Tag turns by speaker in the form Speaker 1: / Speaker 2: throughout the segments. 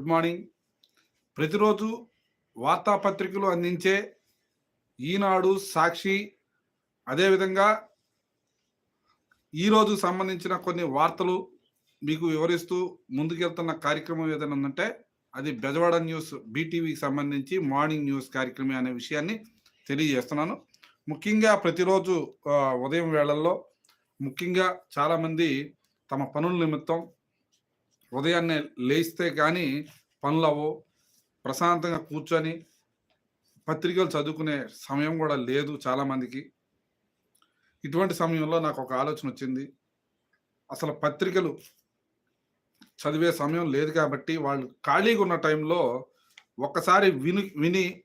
Speaker 1: Good morning ప్రతిరోజు వార్తాపత్రికలు అందించే ఈనాడు సాక్షి. అదేవిధంగా ఈరోజు సంబంధించిన కొన్ని వార్తలు మీకు వివరిస్తూ ముందుకెళ్తున్న కార్యక్రమం ఏదైనా ఉందంటే అది బెజవాడ న్యూస్ బీటీవీకి సంబంధించి మార్నింగ్ న్యూస్ కార్యక్రమం అనే విషయాన్ని తెలియజేస్తున్నాను. ముఖ్యంగా ప్రతిరోజు ఉదయం వేళల్లో ముఖ్యంగా చాలామంది తమ పనుల నిమిత్తం ఉదయాన్నే లేస్తే కానీ పనులు అవ్వవు. ప్రశాంతంగా కూర్చొని పత్రికలు చదువుకునే సమయం కూడా లేదు చాలామందికి. ఇటువంటి సమయంలో నాకు ఒక ఆలోచన వచ్చింది. అసలు పత్రికలు చదివే సమయం లేదు కాబట్టి వాళ్ళు ఖాళీగా ఉన్న టైంలో ఒక్కసారి విని విని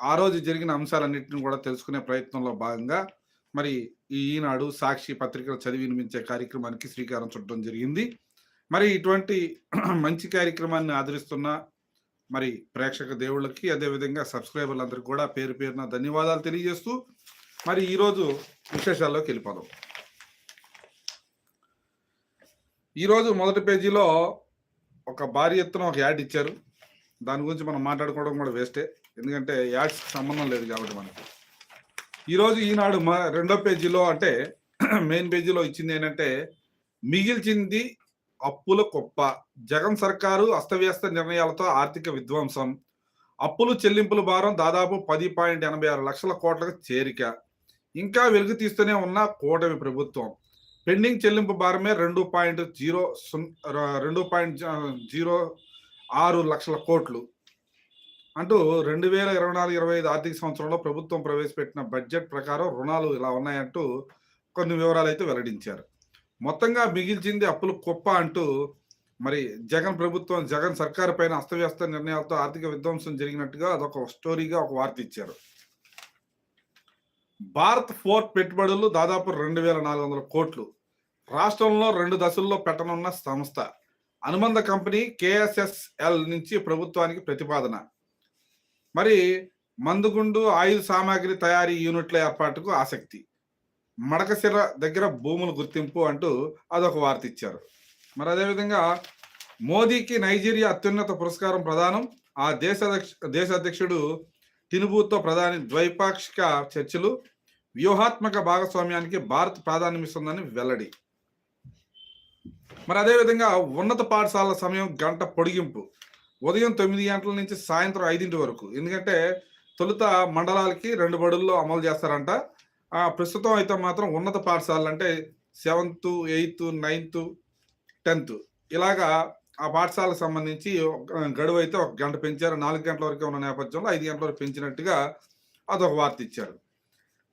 Speaker 1: ఆ రోజు జరిగిన అంశాలన్నింటిని కూడా తెలుసుకునే ప్రయత్నంలో భాగంగా మరి ఈనాడు సాక్షి పత్రికలు చదివి వినిపించే కార్యక్రమానికి శ్రీకారం చుట్టడం జరిగింది. మరి ఇటువంటి మంచి కార్యక్రమాన్ని ఆదరిస్తున్న మరి ప్రేక్షక దేవుళ్ళకి అదేవిధంగా సబ్స్క్రైబర్లందరికీ కూడా పేరు పేరున ధన్యవాదాలు తెలియజేస్తూ మరి ఈరోజు విశేషాల్లోకి వెళ్ళిపోదాం. ఈరోజు మొదటి పేజీలో ఒక భారీ ఎత్తున ఒక యాడ్ ఇచ్చారు. దాని గురించి మనం మాట్లాడుకోవడం కూడా వేస్టే ఎందుకంటే యాడ్స్ సంబంధం లేదు కాబట్టి మనకి. ఈరోజు ఈనాడు మా రెండో పేజీలో అంటే మెయిన్ పేజీలో ఇచ్చింది ఏంటంటే మిగిల్చింది అప్పుల కుప్ప. జగన్ సర్కారు అస్తవ్యస్త నిర్ణయాలతో ఆర్థిక విధ్వంసం. అప్పులు చెల్లింపుల భారం దాదాపు పది పాయింట్ ఎనభై ఆరు లక్షల కోట్లకు చేరిక. ఇంకా వెలుగు తీస్తూనే ఉన్న కూటమి ప్రభుత్వం. పెండింగ్ చెల్లింపు భారమే రెండు పాయింట్ జీరో సున్ రెండు పాయింట్ జీరో ఆరు లక్షల కోట్లు. అంటూ రెండు వేల ఇరవై నాలుగు ఇరవై ఐదు ఆర్థిక సంవత్సరంలో ప్రభుత్వం ప్రవేశపెట్టిన బడ్జెట్ ప్రకారం రుణాలు ఇలా ఉన్నాయంటూ కొన్ని వివరాలు అయితే వెల్లడించారు. మొత్తంగా మిగిల్చింది అప్పులు కుప్ప అంటూ మరి జగన్ ప్రభుత్వం జగన్ సర్కారు పైన అస్తవ్యస్త నిర్ణయాలతో ఆర్థిక విధ్వంసం జరిగినట్టుగా అదొక స్టోరీగా ఒక వార్త ఇచ్చారు. భారత్ ఫోర్ట్ పెట్టుబడులు దాదాపు రెండు వేల నాలుగు వందల కోట్లు. రాష్ట్రంలో రెండు దశల్లో పెట్టనున్న సంస్థ. అనుబంధ కంపెనీ కేఎస్ఎస్ఎల్ నుంచి ప్రభుత్వానికి ప్రతిపాదన. మరి మందుగుండు ఆయుధ సామాగ్రి తయారీ యూనిట్ల ఏర్పాటుకు ఆసక్తి. మడకశిర దగ్గర భూముల గుర్తింపు అంటూ అదొక వార్త ఇచ్చారు. మరి అదేవిధంగా మోదీకి నైజీరియా అత్యున్నత పురస్కారం ప్రదానం ఆ దేశ దేశ అధ్యక్షుడు తినుబూతో ప్రధాని ద్వైపాక్షిక చర్చలు వ్యూహాత్మక భాగస్వామ్యానికి భారత్ ప్రాధాన్యమిస్తుందని వెల్లడి. మరి అదేవిధంగా ఉన్నత పాఠశాలల సమయం గంట పొడిగింపు. ఉదయం తొమ్మిది గంటల నుంచి సాయంత్రం ఐదింటి వరకు. ఎందుకంటే తొలుత మండలాలకి రెండు బడుల్లో అమలు చేస్తారంట. ప్రస్తుతం అయితే మాత్రం ఉన్నత పాఠశాలలు అంటే సెవెంత్ ఎయిత్ నైన్త్ టెన్త్ ఇలాగా ఆ పాఠశాలకు సంబంధించి ఒక గడువు అయితే ఒక గంట పెంచారు. నాలుగు గంటల వరకు ఉన్న నేపథ్యంలో ఐదు గంటల వరకు పెంచినట్టుగా అదొక వార్త ఇచ్చారు.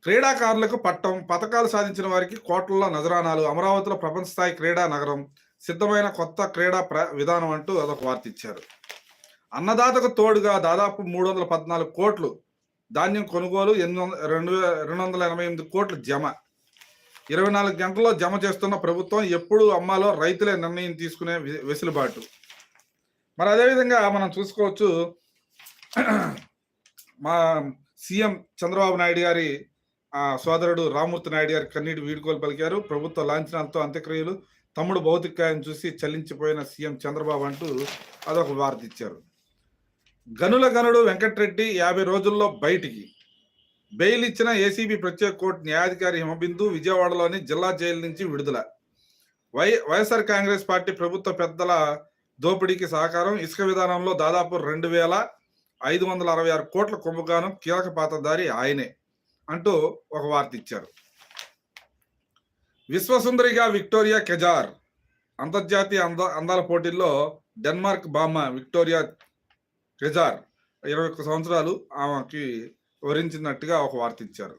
Speaker 1: క్రీడాకారులకు పట్టం పథకాలు సాధించిన వారికి కోట్లలో నజరానాలు అమరావతిలో ప్రపంచ స్థాయి క్రీడా నగరం సిద్ధమైన కొత్త క్రీడా ప్ర విధానం అంటూ అదొక వార్త ఇచ్చారు. అన్నదాతకు తోడుగా దాదాపు మూడు వందల పద్నాలుగు కోట్లు ధాన్యం కొనుగోలు ఎనిమిది వందల రెండు రెండు వందల ఎనభై ఎనిమిది కోట్లు జమ. ఇరవై నాలుగు గంటల్లో జమ చేస్తున్న ప్రభుత్వం ఎప్పుడు అమ్మాలో రైతులే నిర్ణయం తీసుకునే వెసులుబాటు. మరి అదేవిధంగా మనం చూసుకోవచ్చు మా సీఎం చంద్రబాబు నాయుడు గారి సోదరుడు రామూర్తి నాయుడు గారి కన్నీటి వీడుకోలు పలికారు. ప్రభుత్వ లాంఛనాలతో అంత్యక్రియలు తమ్ముడు భౌతికాయం చూసి చలించిపోయిన సీఎం చంద్రబాబు అంటూ అదొక వార్త ఇచ్చారు. గనుల గనుడు వెంకట్రెడ్డి యాభై రోజుల్లో బయటికి. బెయిల్ ఇచ్చిన ఏసీబీ ప్రత్యేక కోర్టు న్యాయాధికారి హిమబిందు విజయవాడలోని జిల్లా జైలు నుంచి విడుదల. వై వైఎస్ఆర్ కాంగ్రెస్ పార్టీ ప్రభుత్వ పెద్దల దోపిడీకి సహకారం ఇసుక విధానంలో దాదాపు రెండు వేల ఐదు వందల అరవై ఆరు కోట్ల కుంభగానం కీలక పాత్రధారి ఆయనే అంటూ ఒక వార్త ఇచ్చారు. విశ్వసుందరిగా విక్టోరియా కెజార్ అంతర్జాతీయ అంద అందాల పోటీల్లో డెన్మార్క్ బామ్మ విక్టోరియా కెజార్ ఇరవై ఒక్క సంవత్సరాలు ఆమెకి వరించినట్టుగా ఒక వార్త ఇచ్చారు.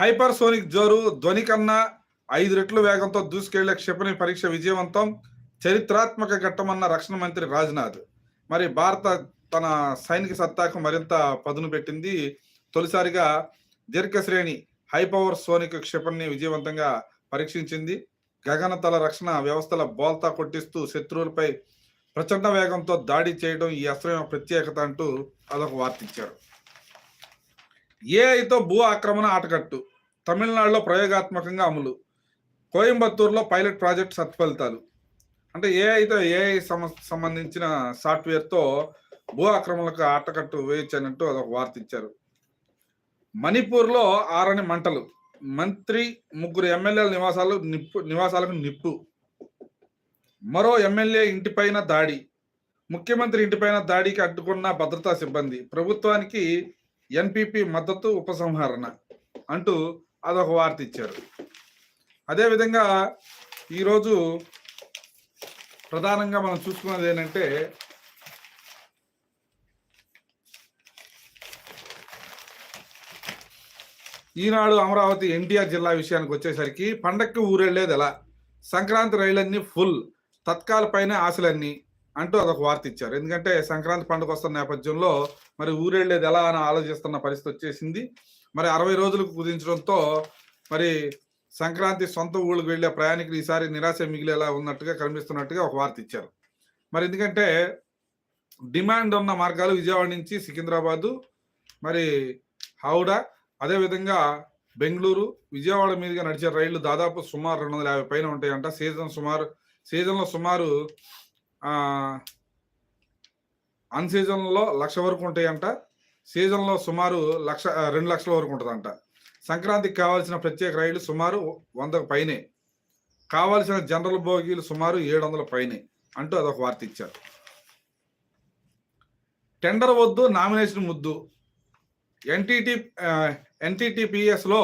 Speaker 1: హైపర్సోనిక్ జోరు ధ్వని కన్నా ఐదు రెట్లు వేగంతో దూసుకెళ్ళే క్షిపణి పరీక్ష విజయవంతం చరిత్రాత్మక ఘట్టమన్న రక్షణ మంత్రి రాజ్నాథ్. మరి భారత తన సైనిక సత్తాకు మరింత పదును పెట్టింది. తొలిసారిగా దీర్ఘ శ్రేణి హైపవర్ సోనిక్ క్షిపణిని విజయవంతంగా పరీక్షించింది. గగనతల రక్షణ వ్యవస్థల బోల్తా కొట్టిస్తూ శత్రువులపై ప్రచండ వేగంతో దాడి చేయడం ఈ అస్త్రం యొక్క ప్రత్యేకత అంటూ అదొక వార్త ఇచ్చారు. ఏఐతో భూ ఆక్రమణ ఆటకట్టు తమిళనాడులో ప్రయోగాత్మకంగా అమలు. కోయంబత్తూరులో పైలట్ ప్రాజెక్ట్ సత్ఫలితాలు. అంటే ఏఐతో ఏఐ సంబంధించిన సాఫ్ట్వేర్తో భూ ఆక్రమణలకు ఆటకట్టు వేయొచ్చు అదొక వార్త ఇచ్చారు. మణిపూర్లో ఆరని మంటలు. మంత్రి ముగ్గురు ఎమ్మెల్యేల నివాసాలు నిప్పు నివాసాలకు నిప్పు. మరో ఎమ్మెల్యే ఇంటిపైన దాడి ముఖ్యమంత్రి ఇంటిపైన దాడికి అడ్డుకున్న భద్రతా సిబ్బంది ప్రభుత్వానికి ఎన్పిపి మద్దతు ఉపసంహరణ అంటూ అదొక వార్త ఇచ్చారు. అదేవిధంగా ఈరోజు ప్రధానంగా మనం చూసుకున్నది ఏంటంటే ఈనాడు అమరావతి ఎన్టీఆర్ జిల్లా విషయానికి వచ్చేసరికి పండక్కి ఊరెళ్ళేది ఎలా సంక్రాంతి రైళ్ళన్నీ ఫుల్. తత్కాల పైన ఆశలన్నీ అంటూ అదొక వార్త ఇచ్చారు ఎందుకంటే సంక్రాంతి పండుగ వస్తున్న నేపథ్యంలో మరి ఊరెళ్ళేది ఎలా అని ఆలోచిస్తున్న పరిస్థితి వచ్చేసింది. మరి అరవై రోజులకు కుదించడంతో మరి సంక్రాంతి సొంత ఊళ్ళకి వెళ్ళే ప్రయాణికులు ఈసారి నిరాశ మిగిలేలా ఉన్నట్టుగా కనిపిస్తున్నట్టుగా ఒక వార్త ఇచ్చారు మరి ఎందుకంటే డిమాండ్ ఉన్న మార్గాలు విజయవాడ నుంచి సికింద్రాబాదు మరి హౌడా అదేవిధంగా బెంగళూరు విజయవాడ మీదుగా నడిచే రైళ్ళు దాదాపు సుమారు రెండు వందల యాభై పైన ఉంటాయంట. సీజన్ సుమారు సీజన్లో సుమారు అన్ సీజన్లో లక్ష వరకు ఉంటాయంట. సీజన్లో సుమారు లక్ష రెండు లక్షల వరకు ఉంటుందంట. సంక్రాంతికి కావాల్సిన ప్రత్యేక రైళ్ళు సుమారు వందకు పైనే. కావాల్సిన జనరల్ బోగీలు సుమారు ఏడు వందల పైనే అంటూ అదొక వార్త ఇచ్చారు. టెండర్ వద్దు నామినేషన్ ముద్దు. ఎన్టీటీ ఎన్టీటీపీఎస్లో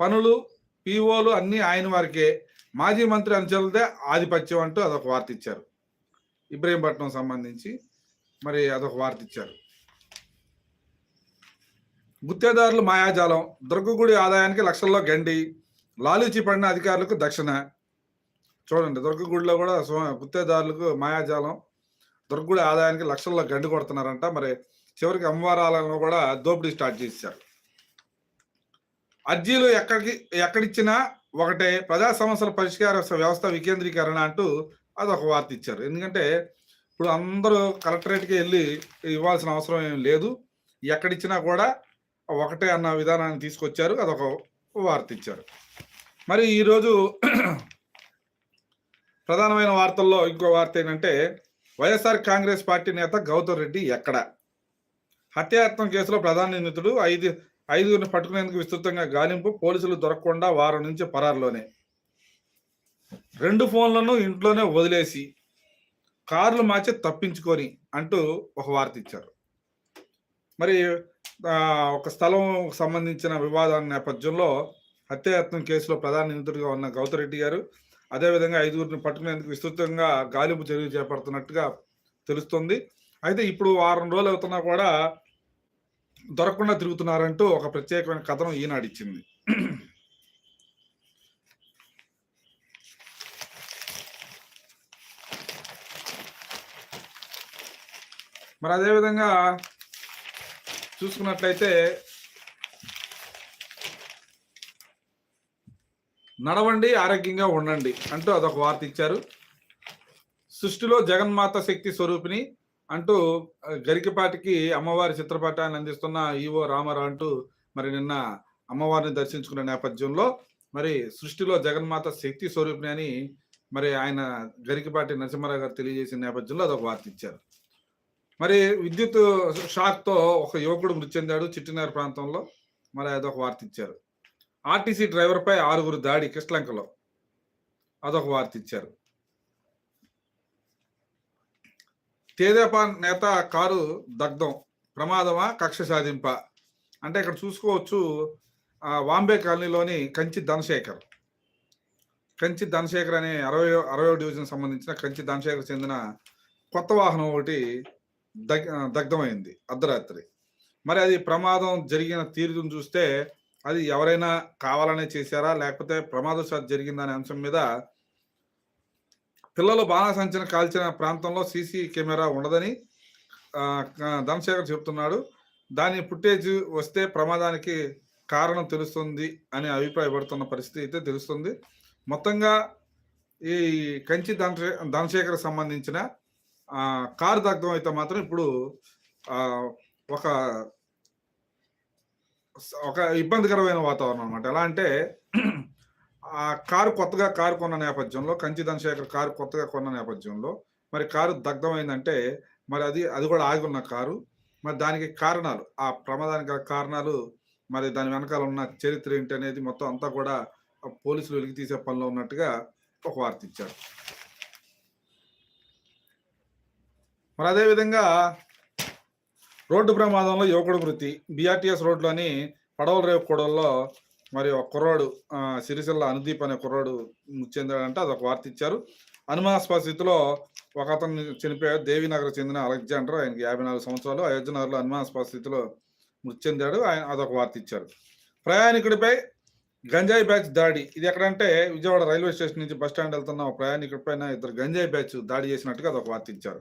Speaker 1: పనులు పీఓలు అన్నీ ఆయన వారికే. మాజీ మంత్రి అంచెలదే ఆధిపత్యం అంటూ అదొక వార్త ఇచ్చారు. ఇబ్రహీంపట్నం సంబంధించి మరి అదొక వార్త ఇచ్చారు. గుత్తేదారులు మాయాజాలం దుర్గగుడి ఆదాయానికి లక్షల్లో గండి లాలూచి పడిన అధికారులకు దక్షిణ. చూడండి దుర్గగుడిలో కూడా గుత్తేదారులకు మాయాజాలం దుర్గగుడి ఆదాయానికి లక్షల్లో గండి కొడుతున్నారంట. మరి చివరికి అమ్మవారాలను కూడా దోపిడీ స్టార్ట్ చేశారు. అర్జీలు ఎక్కడికి ఎక్కడిచ్చినా ఒకటే ప్రజా సమస్యల పరిష్కార వ్యవస్థ వికేంద్రీకరణ అంటూ అదొక వార్త ఇచ్చారు. ఎందుకంటే ఇప్పుడు అందరూ కలెక్టరేట్కి వెళ్ళి ఇవ్వాల్సిన అవసరం ఏం లేదు. ఎక్కడిచ్చినా కూడా ఒకటే అన్న విధానాన్ని తీసుకొచ్చారు. అదొక వార్త ఇచ్చారు. మరి ఈరోజు ప్రధానమైన వార్తల్లో ఇంకో వార్త ఏంటంటే వైఎస్ఆర్ కాంగ్రెస్ పార్టీ నేత గౌతమ్ రెడ్డి ఎక్కడ? హత్యాయత్నం కేసులో ప్రధాన నిందితుడు ఐదు ఐదుగురిని పట్టుకునేందుకు విస్తృతంగా గాలింపు పోలీసులు దొరకకుండా వారం నుంచి పరారులోనే. రెండు ఫోన్లను ఇంట్లోనే వదిలేసి కార్లు మార్చి తప్పించుకొని అంటూ ఒక వార్త ఇచ్చారు. మరి ఒక స్థలం సంబంధించిన వివాదాల నేపథ్యంలో హత్యాయత్నం కేసులో ప్రధాన నిందితుడిగా ఉన్న గౌతరెడ్డి గారు అదేవిధంగా ఐదుగురిని పట్టుకునేందుకు విస్తృతంగా గాలింపు చర్యలు చేపడుతున్నట్టుగా తెలుస్తుంది. అయితే ఇప్పుడు వారం రోజులు అవుతున్నా కూడా దొరకకుండా తిరుగుతున్నారంటూ ఒక ప్రత్యేకమైన కథనం ఈనాడు ఇచ్చింది మరి అదేవిధంగా చూసుకున్నట్లయితే నడవండి ఆరోగ్యంగా ఉండండి అంటూ అదొక వార్త ఇచ్చారు. సృష్టిలో జగన్మాత శక్తి స్వరూపిణి అంటూ గరికపాటికి అమ్మవారి చిత్రపటాన్ని అందిస్తున్న ఈవో రామారావు అంటూ మరి నిన్న అమ్మవారిని దర్శించుకున్న నేపథ్యంలో మరి సృష్టిలో జగన్మాత శక్తి స్వరూపిణి అని మరి ఆయన గరికపాటి నరసింహారావు గారు తెలియజేసిన నేపథ్యంలో అదొక వార్త ఇచ్చారు. మరి విద్యుత్ షాక్తో ఒక యువకుడు మృతి చెందాడు చిట్టినారు ప్రాంతంలో మరి అదొక వార్త ఇచ్చారు. ఆర్టీసీ డ్రైవర్పై ఆరుగురు దాడి కృష్ణలంకలో అదొక వార్త ఇచ్చారు. తేదేపా నేత కారు దగ్ధం ప్రమాదమా కక్ష సాధింప? అంటే ఇక్కడ చూసుకోవచ్చు వాంబే కాలనీలోని కంచి ధనశేఖర్. కంచి ధనశేఖర్ అనే అరవై అరవై డివిజన్ సంబంధించిన కంచి ధనశేఖర్ చెందిన కొత్త వాహనం ఒకటి దగ్ దగ్ధమైంది అర్ధరాత్రి. మరి అది ప్రమాదం జరిగిన తీరును చూస్తే అది ఎవరైనా కావాలనే చేశారా? లేకపోతే ప్రమాదశాత్ జరిగిందనే అంశం మీద పిల్లలు బాణాసంచన కాల్చిన ప్రాంతంలో సీసీ కెమెరా ఉండదని ధనశేఖర్ చెప్తున్నాడు. దాని ఫుటేజ్ వస్తే ప్రమాదానికి కారణం తెలుస్తుంది అని అభిప్రాయపడుతున్న పరిస్థితి అయితే తెలుస్తుంది. మొత్తంగా ఈ కంచి ధనశే ధనశేఖర్ సంబంధించిన కారు దగ్ధం అయితే మాత్రం ఇప్పుడు ఒక ఒక ఇబ్బందికరమైన వాతావరణం అనమాట ఎలా అంటే ఆ కారు కొత్తగా కారు కొన్న నేపథ్యంలో కంచి ధనశేఖర్ కారు కొత్తగా కొన్న నేపథ్యంలో మరి కారు దగ్ధమైందంటే మరి అది అది కూడా ఆగి ఉన్న కారు మరి దానికి కారణాలు ఆ ప్రమాదానికి కారణాలు మరి దాని వెనకాల ఉన్న చరిత్ర ఏంటి అనేది మొత్తం అంతా కూడా పోలీసులు వెలికి తీసే పనిలో ఉన్నట్టుగా ఒక వార్త ఇచ్చారు. మరి అదేవిధంగా రోడ్డు ప్రమాదంలో యువకుడు మృతి. బీఆర్టీఎస్ రోడ్లోని పడవల రేవు కూడల్లో మరి ఒక కుర్రాడు సిరిసిల్ల అనుదీప్ అనే కుర్రాడు ముచ్చెందాడంటే చెందాడంటే అదొక వార్త ఇచ్చారు. అనుమానాస్పద స్థితిలో ఒక అతను చనిపోయాడు దేవీనగర్ చెందిన అలెగ్జాండర్ ఆయనకి యాభై నాలుగు సంవత్సరాలు అయోధ్యనగర్లో అనుమానాస్పద స్థితిలో మృతి చెందాడు ఆయన అదొక వార్త ఇచ్చారు. ప్రయాణికుడిపై గంజాయి బ్యాచ్ దాడి ఇది ఎక్కడంటే విజయవాడ రైల్వే స్టేషన్ నుంచి బస్ స్టాండ్ వెళ్తున్న ఒక ప్రయాణికుడి పైన ఇద్దరు గంజాయి బ్యాచ్ దాడి చేసినట్టుగా అదొక వార్త ఇచ్చారు.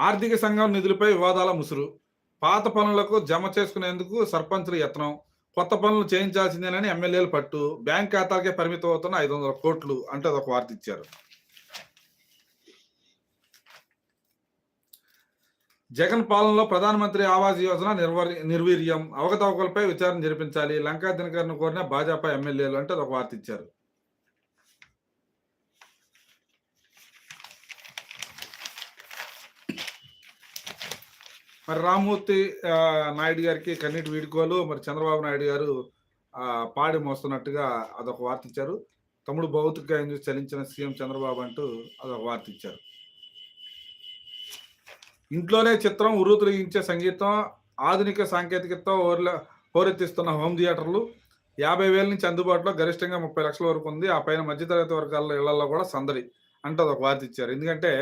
Speaker 1: ఆర్థిక సంఘం నిధులపై వివాదాల ముసురు. పాత పనులకు జమ చేసుకునేందుకు సర్పంచులు యత్నం. కొత్త పనులు చేయించాల్సిందేనని ఎమ్మెల్యేలు పట్టు. బ్యాంక్ ఖాతాలకే పరిమితం అవుతున్న ఐదు వందల కోట్లు అంటే అదొక వార్త ఇచ్చారు. జగన్ పాలనలో ప్రధానమంత్రి ఆవాస్ యోజన నిర్వర్ నిర్వీర్యం. అవకతవకలపై విచారణ జరిపించాలి. లంకా దినకర్ను కోరిన భాజపా ఎమ్మెల్యేలు అంటే అదొక వార్త ఇచ్చారు. మరి రామ్మూర్తి నాయుడు గారికి కన్నీటి వీడుకోలు మరి చంద్రబాబు నాయుడు గారు పాడి మోస్తున్నట్టుగా అదొక వార్త ఇచ్చారు. తమ్ముడు భౌతిక గాయం చూసి చలించిన సీఎం చంద్రబాబు అంటూ అదొక వార్త ఇచ్చారు. ఇంట్లోనే చిత్రం ఉరువు సంగీతం ఆధునిక సాంకేతికతతో ఓర్ల హోరెత్తిస్తున్న హోమ్ థియేటర్లు యాభై వేల నుంచి అందుబాటులో గరిష్టంగా ముప్పై లక్షల వరకు ఉంది. ఆ పైన మధ్యతరగతి వర్గాల ఇళ్ళలో కూడా సందడి అంటే అదొక వార్త ఇచ్చారు. ఎందుకంటే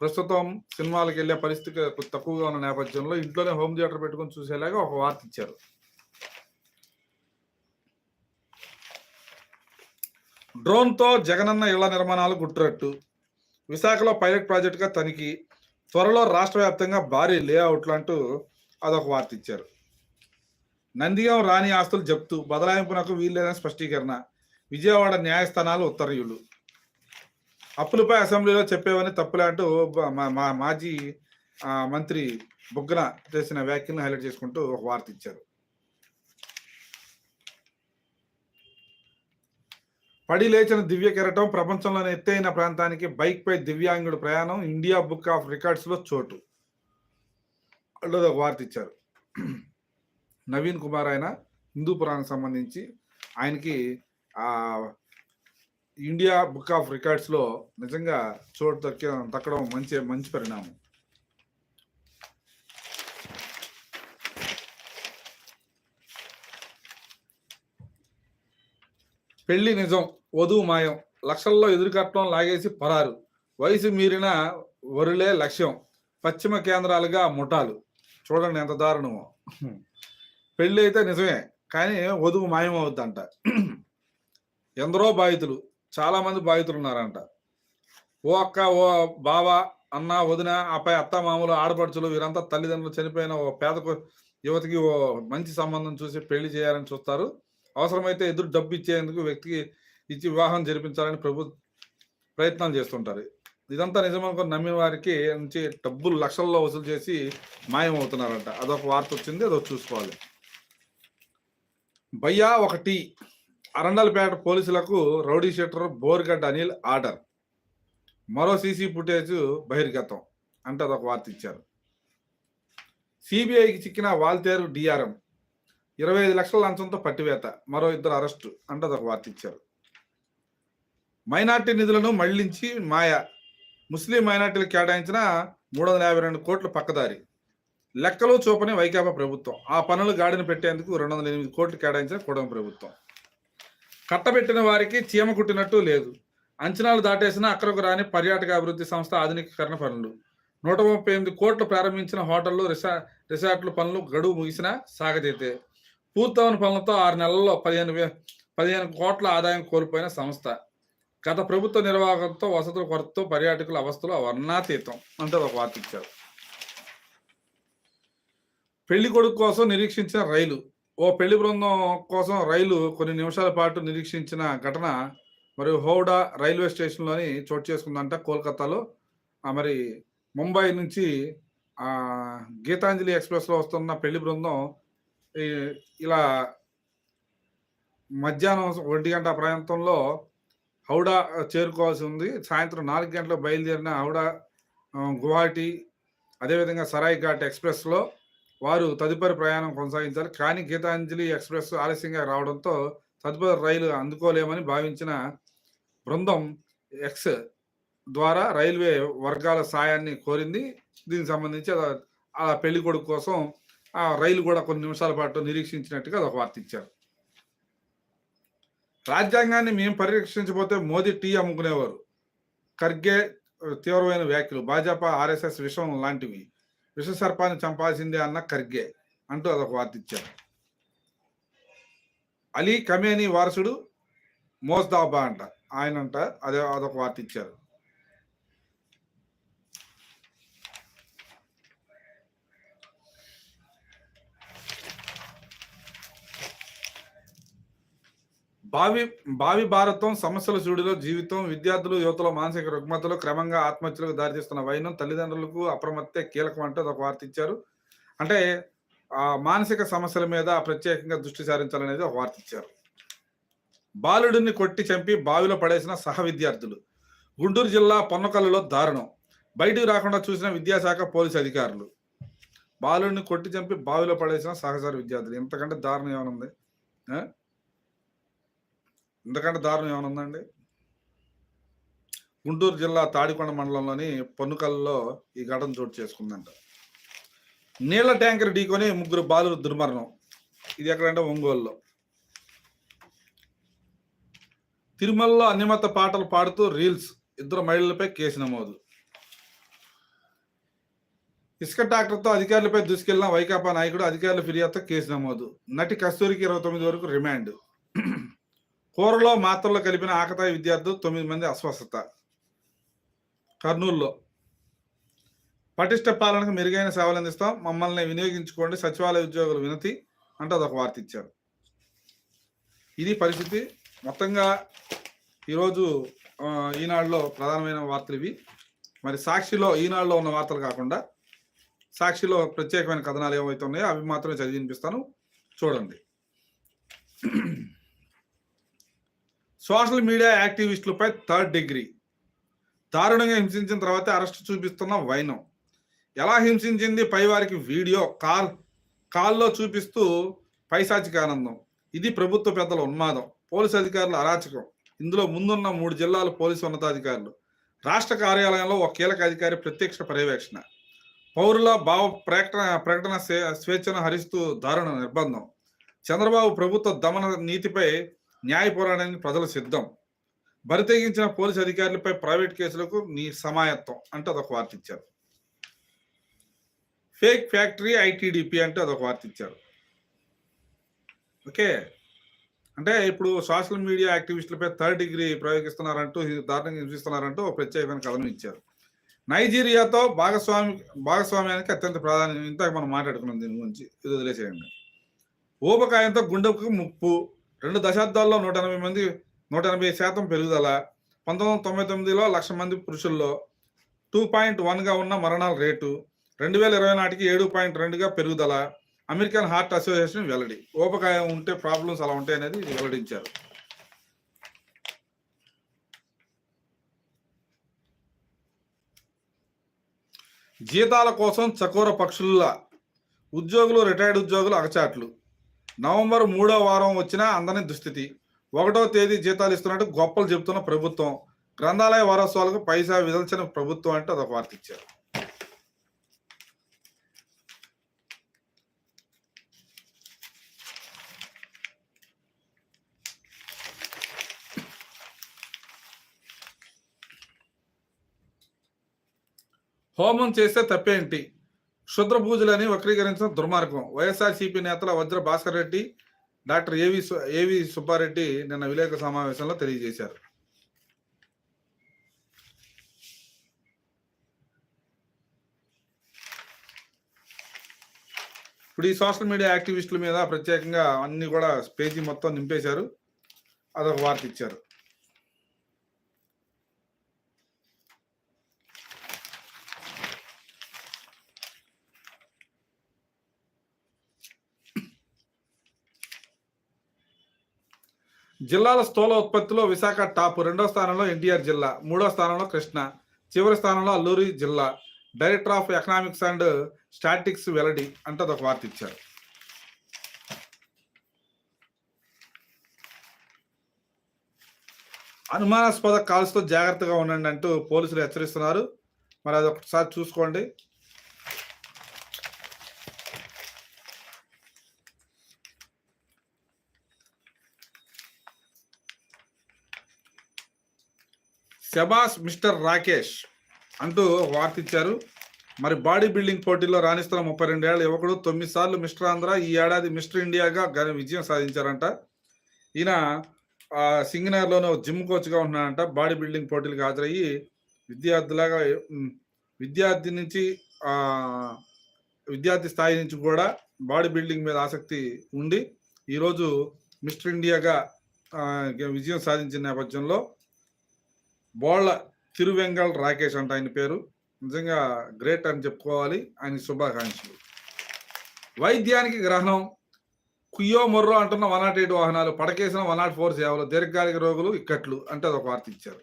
Speaker 1: ప్రస్తుతం సినిమాలకు వెళ్ళే పరిస్థితి కొద్ది తక్కువగా ఉన్న నేపథ్యంలో ఇంట్లోనే హోమ్ థియేటర్ పెట్టుకొని చూసేలాగా ఒక వార్త ఇచ్చారు. డ్రోన్తో జగనన్న ఇళ్ళ నిర్మాణాలు గుట్టురట్టు. విశాఖలో పైలట్ ప్రాజెక్టుగా తనిఖీ. త్వరలో రాష్ట్ర వ్యాప్తంగా భారీ లేఅవుట్లు అంటూ అదొక వార్త ఇచ్చారు. నందిగం రాణి ఆస్తులు జప్తు. బదలాయింపునకు వీల్లేదని స్పష్టీకరణ. విజయవాడ న్యాయస్థానాలు ఉత్తర్వులు. అప్పులపై అసెంబ్లీలో చెప్పేవని తప్పులే అంటూ మా- మా మాజీ మంత్రి బుగ్గన చేసిన వ్యాఖ్యలను హైలైట్ చేసుకుంటూ ఒక వార్త ఇచ్చారు. పడి లేచిన దివ్య కెరటం ప్రపంచంలోని ఎత్తైన ప్రాంతానికి బైక్ పై దివ్యాంగుడు ప్రయాణం ఇండియా బుక్ ఆఫ్ రికార్డ్స్లో చోటు. అంటూ ఒక వార్త ఇచ్చారు. నవీన్ కుమార్ ఆయన హిందూ పురాణం సంబంధించి ఆయనకి ఇండియా బుక్ ఆఫ్ రికార్డ్స్లో నిజంగా చోటు దక్క దక్కడం మంచి మంచి పరిణామం. పెళ్ళి నిజం వధువు మాయం లక్షల్లో ఎదురుకట్టడం లాగేసి పరారు. వయసు మీరిన వరులే లక్ష్యం పశ్చిమ కేంద్రాలుగా ముఠాలు. చూడండి ఎంత దారుణమో. పెళ్ళి అయితే నిజమే కానీ వధువు మాయం అవుద్దంట. ఎందరో బాధితులు చాలా మంది బాధితులు ఉన్నారంట ఓ అక్క ఓ బావ అన్న వదిన ఆపై అత్త మామూలు ఆడపడుచులు వీరంతా తల్లిదండ్రులు చనిపోయిన ఓ పేద యువతికి ఓ మంచి సంబంధం చూసి పెళ్ళి చేయాలని చూస్తారు. అవసరమైతే ఎదురు డబ్బు ఇచ్చేందుకు వ్యక్తికి ఇచ్చి వివాహం జరిపించాలని ప్రభు ప్రయత్నాలు చేస్తుంటారు. ఇదంతా నిజమనుకుని నమ్మిన వారికి నుంచి డబ్బులు లక్షల్లో వసూలు చేసి మాయం అవుతున్నారంట అదొక వార్త వచ్చింది అదొక చూసుకోవాలి. భయ్యా ఒకటి అరండల్పేట పోలీసులకు rowdy sheeter Borugadda Anil order. మరో సీసీ ఫుటేజ్ బహిర్గతం అంటే అదొక వార్త ఇచ్చారు. సిబిఐకి చిక్కిన వాల్తేరు డిఆర్ఎం ఇరవై ఐదు లక్షల లంచంతో పట్టివేత మరో ఇద్దరు అరెస్టు అంటే అదొక వార్త ఇచ్చారు. మైనార్టీ నిధులను మళ్ళించి మాయ ముస్లిం మైనార్టీలు కేటాయించిన మూడు వందల యాభై రెండు కోట్లు పక్కదారి. లెక్కలు చూపని వైకాపా ప్రభుత్వం ఆ పనులు గాడిన పెట్టేందుకు రెండు వందల ఎనిమిది కోట్లు కేటాయించిన కూడమి ప్రభుత్వం. కట్టబెట్టిన వారికి చీమ కుట్టినట్టు లేదు. అంచనాలు దాటేసిన అక్కడకు రాని పర్యాటక అభివృద్ధి సంస్థ ఆధునికీకరణ పనులు. నూట ముప్పై ఎనిమిది కోట్లు ప్రారంభించిన హోటళ్ళు రిసా రిసార్ట్ల పనులు గడువు ముగిసిన సాగతీతే పూర్తవని పనులతో ఆరు నెలల్లో పదిహేను వే పదిహేను కోట్ల ఆదాయం కోల్పోయిన సంస్థ. గత ప్రభుత్వ నిర్వాహకంతో వసతుల కొరతతో పర్యాటకుల అవస్థలు వర్ణాతీతం. అంటే ఒక వార్త ఇచ్చారు. పెళ్ళి కొడుకు కోసం నిరీక్షించిన రైలు. ఓ పెళ్ళి బృందం కోసం రైలు కొన్ని నిమిషాల పాటు నిరీక్షించిన ఘటన మరి హౌడా రైల్వే స్టేషన్లోని చోటు చేసుకుందంట కోల్కతాలో. ఆ, మరి ముంబై నుంచి గీతాంజలి ఎక్స్ప్రెస్లో వస్తున్న పెళ్ళి బృందం ఇలా మధ్యాహ్నం ఒంటి గంట ప్రాంతంలో హౌడా చేరుకోవాల్సి ఉంది. సాయంత్రం నాలుగు గంటలకు బయలుదేరిన హౌడా గువాహటి అదేవిధంగా సరాయిఘాట్ ఎక్స్ప్రెస్లో వారు తదుపరి ప్రయాణం కొనసాగించాలి. కానీ గీతాంజలి ఎక్స్ప్రెస్ ఆలస్యంగా రావడంతో తదుపరి రైలు అందుకోలేమని భావించిన బృందం ఎక్స్ ద్వారా రైల్వే వర్గాల సాయాన్ని కోరింది. దీనికి సంబంధించి ఆ- పెళ్ళి కొడుకు కోసం ఆ రైలు కూడా కొన్ని నిమిషాల పాటు నిరీక్షించినట్టుగా ఒక వార్త ఇచ్చారు. రాజ్యాంగాన్ని మేము పరిరక్షించబోతే మోదీ టీ అమ్ముకునేవారు. ఖర్గే తీవ్రమైన వ్యాఖ్యలు. భాజపా ఆర్ఎస్ఎస్ విషయం లాంటివి. విషసర్పాన్ని చంపాల్సిందే అన్న ఖర్గే అంటూ అదొక వార్త ఇచ్చారు అలీ కమేని వారసుడు మోస్దాబా అంట. ఆయన అంట అదే అదొక వార్త ఇచ్చారు భావి భావి భారతం సమస్యల చూడిలో జీవితం విద్యార్థులు యువతలో మానసిక రుగ్మతలు క్రమంగా ఆత్మహత్యలకు దారితీస్తున్న వైనం తల్లిదండ్రులకు అప్రమత్తే కీలకం అంటే ఒక వార్త ఇచ్చారు. అంటే ఆ మానసిక సమస్యల మీద ప్రత్యేకంగా దృష్టి సారించాలనేది ఒక వార్త ఇచ్చారు. బాలుడిని కొట్టి చంపి బావిలో పడేసిన సహ విద్యార్థులు. గుంటూరు జిల్లా పొన్నకల్లులో దారుణం. బయటికి రాకుండా చూసిన విద్యాశాఖ పోలీసు అధికారులు. బాలుడిని కొట్టి చంపి బావిలో పడేసిన సహచార విద్యార్థులు. ఇంతకంటే దారుణం ఏమైనా ఉంది? ఇంతకంటే దారుణం ఏమైనా ఉందండి? గుంటూరు జిల్లా తాడికొండ మండలంలోని పన్నుకల్లో ఈ ఘటన చోటు చేసుకుందంట. నీళ్ళ ట్యాంకర్ ఢీకొని ముగ్గురు బాలురు దుర్మరణం. ఇది ఎక్కడంటే ఒంగోలులో. తిరుమలలో అన్నిమత పాటలు పాడుతూ రీల్స్. ఇద్దరు మహిళలపై కేసు నమోదు. ఇసుక ట్రాక్టర్తో అధికారులపై దూసుకెళ్ళిన వైకాపా నాయకుడు అధికారుల ఫిర్యాదుతో కేసు నమోదు. నటి కస్తూరికి ఇరవై తొమ్మిది వరకు రిమాండ్. కూరలో మాత్రలో కలిపిన ఆకతాయి విద్యార్థులు తొమ్మిది మంది అస్వస్థత. కర్నూలులో పటిష్ట పాలనకు మెరుగైన సేవలు అందిస్తాం. మమ్మల్ని వినియోగించుకోండి. సచివాలయ ఉద్యోగులు వినతి అంటే అదొక వార్త ఇచ్చారు. ఇది పరిస్థితి. మొత్తంగా ఈరోజు ఈనాడులో ప్రధానమైన వార్తలు ఇవి. మరి సాక్షిలో ఈనాడులో ఉన్న వార్తలు కాకుండా సాక్షిలో ప్రత్యేకమైన కథనాలు ఏవైతే ఉన్నాయో అవి మాత్రమే చదివి వినిపిస్తాను. చూడండి. సోషల్ మీడియా యాక్టివిస్టులపై థర్డ్ డిగ్రీ. దారుణంగా హింసించిన తర్వాత అరెస్ట్ చూపిస్తున్న వైనం. ఎలా హింసించింది పైవారికి వీడియో కాల్ కాల్లో చూపిస్తూ పైశాచిక ఆనందం. ఇది ప్రభుత్వ పెద్దల ఉన్మాదం. పోలీసు అధికారుల అరాచకం. ఇందులో ముందున్న మూడు జిల్లాల పోలీసు ఉన్నతాధికారులు. రాష్ట్ర కార్యాలయంలో ఒక కీలక అధికారి ప్రత్యక్ష పర్యవేక్షణ. పౌరుల భావ ప్రకటన ప్రకటన స్వేచ్ఛను హరిస్తూ దారుణ నిర్బంధం. చంద్రబాబు ప్రభుత్వ దమన నీతిపై న్యాయ పోరాటానికి ప్రజలు సిద్ధం. బరితెగించిన పోలీసు అధికారులపై ప్రైవేట్ కేసులకు నీ సమాయత్తం అంటే అదొక వార్త ఇచ్చారు. ఫేక్ ఫ్యాక్టరీ ఐటీడీపీ అంటే అదొక వార్త ఇచ్చారు. ఓకే? అంటే ఇప్పుడు సోషల్ మీడియా యాక్టివిస్టులపై థర్డ్ డిగ్రీ ప్రయోగిస్తున్నారంటూ దారుణంగా హింసిస్తున్నారంటూ ప్రత్యేకమైన కథనం ఇచ్చారు. నైజీరియాతో భాగస్వామి భాగస్వామ్యానికి అత్యంత ప్రాధాన్యం. ఇంతకు మనం మాట్లాడుకున్నాం దీని గురించి. ఇది వదిలేసేయండి. ఊపకాయంతో గుండెకు ముప్పు రెండు దశాబ్దాల్లో నూట ఎనభై మంది నూట ఎనభై శాతం పెరుగుదల పంతొమ్మిది వందల తొంభై తొమ్మిదిలో లక్ష మంది పురుషుల్లో టూ పాయింట్ వన్గా ఉన్న మరణాల రేటు రెండు వేల ఇరవై నాటికి ఏడు పాయింట్ రెండుగా పెరుగుదల అమెరికన్ హార్ట్ అసోసియేషన్ వెల్లడి. ఊపకాయం ఉంటే ప్రాబ్లమ్స్ అలా ఉంటాయి అనేది వెల్లడించారు. జీతాల కోసం చకోర పక్షుల ఉద్యోగులు రిటైర్డ్ ఉద్యోగులు అగచాట్లు. నవంబర్ మూడో వారం వచ్చినా అందని దుస్థితి. ఒకటో తేదీ జీతాలు ఇస్తున్నట్టు గొప్పలు చెబుతున్న ప్రభుత్వం. గ్రంథాలయ వారోత్సవాలకు పైసా విదల్చిన ప్రభుత్వం అంటే అదొక వార్త ఇచ్చారు. హోమం చేస్తే తప్పేంటి? క్షుద్ర పూజలని వక్రీకరించడం దుర్మార్గం. వైఎస్ఆర్సీపీ నేతల వజ్ర భాస్కర్ రెడ్డి డాక్టర్ ఏవి సు- ఏవి సుబ్బారెడ్డి నిన్న విలేకరుల సమావేశంలో తెలియజేశారు. ఇప్పుడు ఈ సోషల్ మీడియా యాక్టివిస్టుల మీద ప్రత్యేకంగా అన్ని కూడా పేజీ మొత్తం నింపేశారు. అదొక వార్త ఇచ్చారు. జిల్లాల స్థూల ఉత్పత్తిలో విశాఖ టాప్ రెండో స్థానంలో ఎన్టీఆర్ జిల్లా మూడో స్థానంలో కృష్ణ చివరి స్థానంలో అల్లూరి జిల్లా. Director of economics and statics వెల్లడి అంటే అదొక వార్త ఇచ్చారు. అనుమానాస్పద కాల్స్తో జాగ్రత్తగా ఉండండి అంటూ పోలీసులు హెచ్చరిస్తున్నారు. మరి అది ఒకసారి చూసుకోండి. శబాస్ మిస్టర్ రాకేష్ అంటూ వార్త ఇచ్చారు. మరి బాడీ బిల్డింగ్ పోటీలో రాణిస్తున్న ముప్పై రెండేళ్ళ యువకుడు తొమ్మిది సార్లు మిస్టర్ ఆంధ్ర ఈ ఏడాది మిస్టర్ ఇండియాగా ఘన విజయం సాధించారంట. ఈయన సింగనగర్లోనే ఒక జిమ్ కోచ్గా ఉన్నాడంట బాడీ బిల్డింగ్ పోటీలకు హాజరయ్యి విద్యార్థులాగా విద్యార్థి నుంచి విద్యార్థి స్థాయి నుంచి కూడా బాడీ బిల్డింగ్ మీద ఆసక్తి ఉండి ఈరోజు మిస్టర్ ఇండియాగా విజయం సాధించిన నేపథ్యంలో బోళ్ళ తిరువెంగల్ రాకేష్ అంట ఆయన పేరు. నిజంగా గ్రేట్ అని చెప్పుకోవాలి. ఆయన శుభాకాంక్షలు. వైద్యానికి గ్రహణం. కుయ్యో మొర్రో అంటున్న వన్ నాట్ ఎయిట్ వాహనాలు పడకేసిన వన్ నాట్ ఫోర్ సేవలు దీర్ఘకాలిక రోగులు ఇక్కట్లు అంటే అదొక వార్త ఇచ్చారు.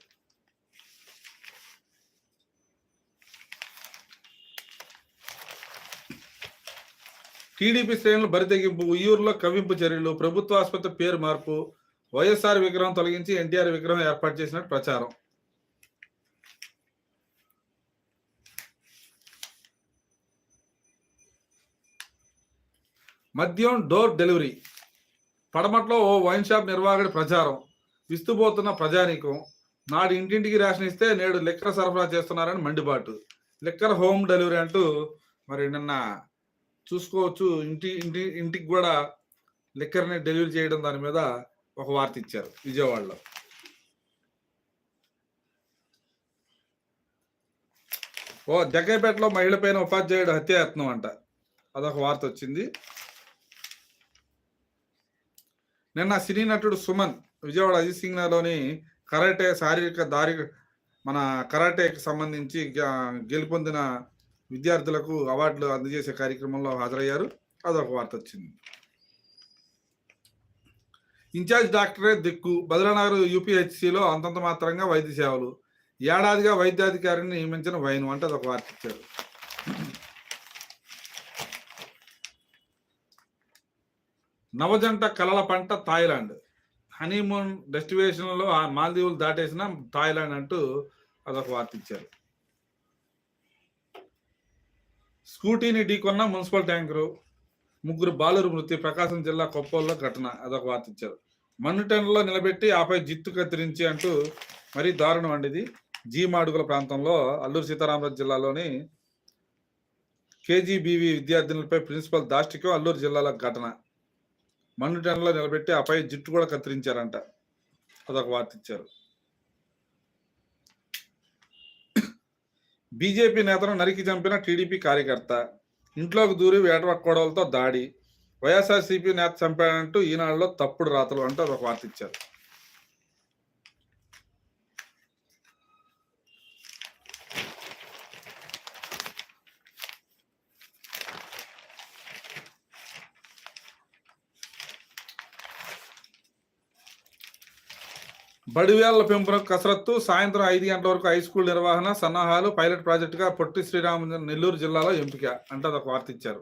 Speaker 1: టీడీపీ శ్రేణులు బరితెగింపు ఉయ్యూరులో కవింపు చర్యలు ప్రభుత్వ ఆసుపత్రి పేరు మార్పు వైఎస్ఆర్ విగ్రహం తొలగించి ఎన్టీఆర్ విగ్రహం ఏర్పాటు చేసినట్టు ప్రచారం. మద్యం డోర్ డెలివరీ. పడమట్లో ఓ వైన్ షాప్ నిర్వాహకుడి ప్రచారం. విస్తుపోతున్న ప్రజానీకం. నాడు ఇంటింటికి రేషన్ ఇస్తే నేడు లిక్కర్ సరఫరా చేస్తున్నారని మండిబాటు లిక్కర్ హోమ్ డెలివరీ అంటూ మరి నిన్న చూసుకోవచ్చు. ఇంటి ఇంటి ఇంటికి కూడా లిక్కర్ని డెలివరీ చేయడం దాని మీద ఒక వార్త ఇచ్చారు విజయవాడలో. ఓ జగ్గైపేటలో మహిళపైన ఉపాధ్యాయుడు హత్యాయత్నం అంట. అదొక వార్త వచ్చింది. నిన్న సినీ నటుడు సుమన్ విజయవాడ అజిత్ సింగ్లోని కరాటే శారీరక దారి మన కరాటేకి సంబంధించి గెలుపొందిన విద్యార్థులకు అవార్డులు అందజేసే కార్యక్రమంలో హాజరయ్యారు. అదొక వార్త వచ్చింది. ఇన్ఛార్జ్ డాక్టరే దిక్కు. బద్రనగర్ యూపీహెచ్సిలో అంతంత మాత్రంగా వైద్య సేవలు. ఏడాదిగా వైద్యాధికారిని నియమించిన వైన్ అంటే అదొక వార్త ఇచ్చారు. నవజంట కలల పంట థాయిలాండ్. హనీమూన్ డెస్టినేషన్లో ఆ మాల్దీవులు దాటేసిన థాయిలాండ్ అంటూ అదొక వార్త ఇచ్చారు. స్కూటీని ఢీకొన్న మున్సిపల్ ట్యాంకరు ముగ్గురు బాలురు మృతి ప్రకాశం జిల్లా కొప్పల్లో ఘటన అదొక వార్త ఇచ్చారు. మన్నుటెండలో నిలబెట్టి ఆపై జిత్తు కత్తిరించి అంటూ మరీ దారుణం అండి ఇది. జీ మాడుగుల ప్రాంతంలో అల్లూరు సీతారామరాజు జిల్లాలోని కేజీబీవి విద్యార్థినులపై ప్రిన్సిపల్ దాష్టికం అల్లూరు జిల్లాలో ఘటన. మన్నుటెండలో నిలబెట్టి ఆపై జుట్టు కూడా కత్తిరించారంట. అదొక వార్త ఇచ్చారు. బీజేపీ నేతను నరికి చంపిన టీడీపీ కార్యకర్త ఇంట్లోకి దూరి వేటవక్కోడలతో దాడి వైఎస్ఆర్సీపీ నేత చంపాడంటూ ఈనాడులో తప్పుడు రాతలు అంటూ అదొక వార్త ఇచ్చారు. బడివేళ్ళ పెంపున కసరత్తు సాయంత్రం ఐదు గంటల వరకు హై స్కూల్ నిర్వహణ సన్నాహాలు పైలట్ ప్రాజెక్టుగా పొట్టి శ్రీరామ నెల్లూరు జిల్లాలో ఎంపిక అంటే అదొక వార్త ఇచ్చారు.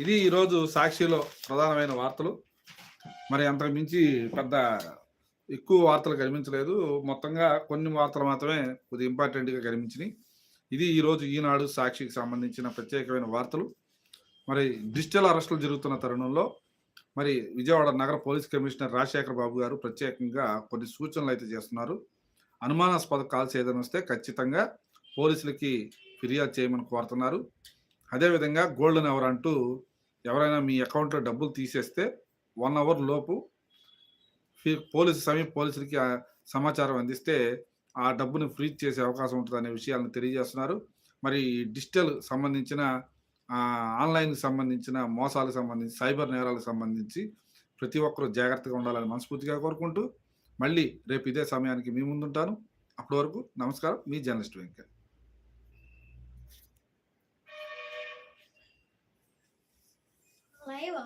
Speaker 1: ఇది ఈరోజు సాక్షిలో ప్రధానమైన వార్తలు. మరి అంతకు మించి పెద్ద ఎక్కువ వార్తలు కనిపించలేదు. మొత్తంగా కొన్ని వార్తలు మాత్రమే కొద్దిగా ఇంపార్టెంట్గా కనిపించినాయి. ఇది ఈరోజు ఈనాడు సాక్షికి సంబంధించిన ప్రత్యేకమైన వార్తలు. మరి డిజిటల్ అరెస్టులు జరుగుతున్న తరుణంలో మరి విజయవాడ నగర పోలీస్ కమిషనర్ రాజశేఖర బాబు గారు ప్రత్యేకంగా కొన్ని సూచనలు అయితే చేస్తున్నారు. అనుమానాస్పద కాల్స్ ఏదైనా వస్తే ఖచ్చితంగా పోలీసులకి ఫిర్యాదు చేయమని కోరుతున్నారు. అదేవిధంగా గోల్డెన్ అవర్ అంటూ ఎవరైనా మీ అకౌంట్లో డబ్బులు తీసేస్తే వన్ అవర్ లోపు పోలీసు సమీప పోలీసులకి సమాచారం అందిస్తే ఆ డబ్బును ఫ్రీజ్ చేసే అవకాశం ఉంటుంది అనే విషయాలను తెలియజేస్తున్నారు. మరి డిజిటల్ సంబంధించిన ఆన్లైన్కి సంబంధించిన మోసాలకు సంబంధించి సైబర్ నేరాలకు సంబంధించి ప్రతి ఒక్కరూ జాగ్రత్తగా ఉండాలని మనస్ఫూర్తిగా కోరుకుంటూ మళ్ళీ రేపు ఇదే సమయానికి మీ ముందుంటాను. అప్పటి వరకు నమస్కారం. మీ జర్నలిస్ట్ వెంకట్
Speaker 2: లైవా?